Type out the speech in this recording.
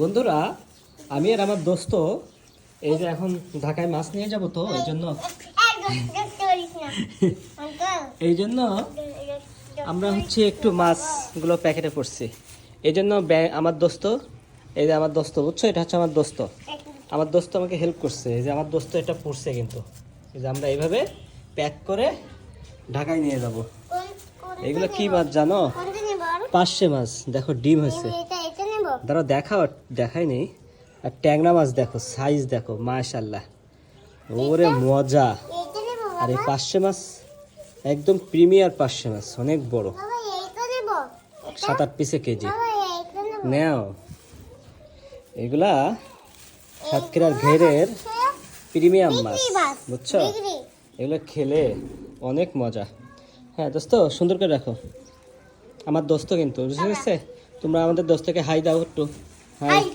বন্ধুরা, আমি আর আমার দোস্ত এই যে এখন ঢাকায় মাছ নিয়ে যাব তো, এই জন্য এই জন্য আমরা হচ্ছে একটু মাছগুলো প্যাকেটে করছি এই জন্য আমার দোস্ত, এই যে আমার দোস্ত, বুঝছ? এটা হচ্ছে আমার দোস্ত। আমার দোস্ত আমাকে হেল্প করছে। এই যে আমার দোস্ত এটা পড়ছে কিন্তু। এই যে আমরা এইভাবে প্যাক করে ঢাকায় নিয়ে যাব। এগুলো কি মাছ জানো? পার্শে মাছ। দেখো, ডিম হয়েছে। দাঁড়া দেখাও দেখাই নেই। আর ট্যাংরা মাছ দেখো সাইজ দেখো মাশাল্লাহ ওরে মজা। আর এই পার্শে মাছ একদম প্রিমিয়ার পার্শে মাছ অনেক বড়। সাত আট পিসে কেজি। নেও। এগুলা সাতক্ষীরার ঘেরের প্রিমিয়াম মাছ বুঝছ? এগুলো খেলে অনেক মজা। হ্যাঁ দোস্ত সুন্দর করে রাখো। আমার দোস্ত কিন্তু বুঝতে পেরেছে? তোমরা আমাদের দোস্তকে হাই দাও একটু। হাই